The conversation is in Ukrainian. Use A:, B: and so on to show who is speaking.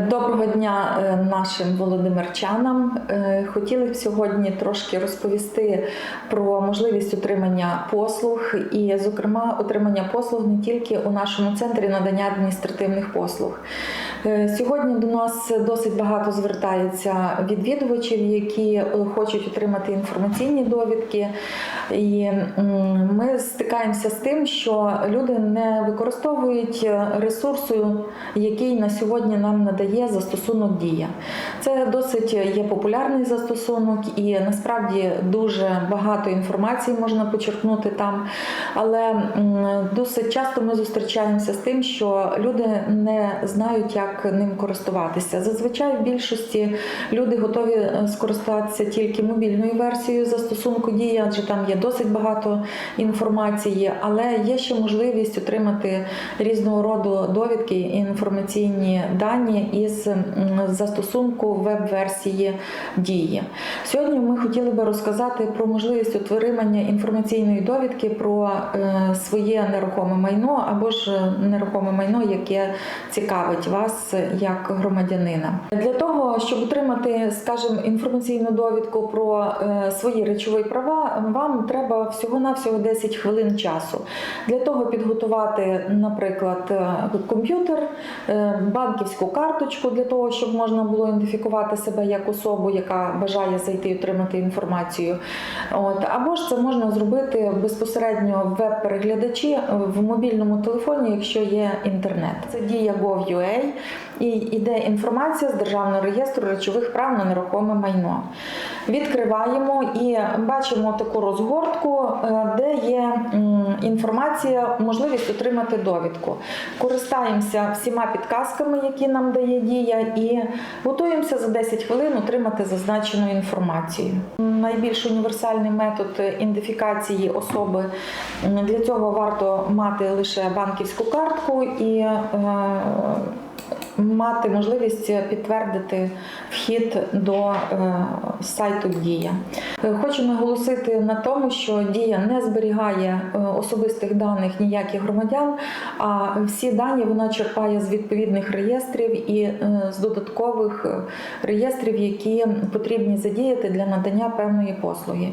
A: Доброго дня е, нашим володимирчанам. Е, Хотіли б сьогодні трошки розповісти про можливість отримання послуг, і, зокрема, отримання послуг не тільки у нашому центрі надання адміністративних послуг. Е, Сьогодні до нас досить багато звертається відвідувачів, які е, хочуть отримати інформаційні довідки. І ми стикаємося з тим, що люди не використовують ресурсу, який на сьогодні нам надає застосунок Дія. Це досить є популярний застосунок, і насправді дуже багато інформації можна почерпнути там. Але досить часто ми зустрічаємося з тим, що люди не знають, як ним користуватися. Зазвичай в більшості люди готові е, скористатися тільки мобільною версією застосунку Дія, адже там є досить багато інформації, але є ще можливість отримати різного роду довідки і інформаційні дані із застосунку веб-версії Дії. Сьогодні ми хотіли би розказати про можливість отримання інформаційної довідки про е, своє нерухоме майно або ж нерухоме майно, яке цікавить вас як громадянина. Для того, щоб отримати, скажімо, інформаційну довідку про е, свої речові права, вам треба всього-навсього 10 хвилин часу. Для того підготувати, наприклад, е, комп'ютер, е, банківську карточку для того, щоб можна було ідентифікувати себе як особу, яка бажає зайти і отримати інформацію. От або ж це можна зробити безпосередньо в веб-переглядачі в мобільному телефоні, якщо є інтернет. Це дія Gov.ua і йде інформація з державного реєстру речових прав на нерухоме майно. Відкриваємо і бачимо таку розгортку, е, де є інформація, можливість отримати довідку. Користаємося всіма підказками, які нам дає дія, і готуємося за 10 хвилин отримати зазначену інформацію. Найбільш універсальний метод ідентифікації особи для цього варто мати лише банківську картку і е, мати можливість підтвердити вхід до е, сайту Дія. Е, Хочу наголосити на тому, що Дія не зберігає е, особистих даних ніяких громадян, а всі дані вона черпає з відповідних реєстрів і е, з додаткових е, реєстрів, які потрібні задіяти для надання певної послуги.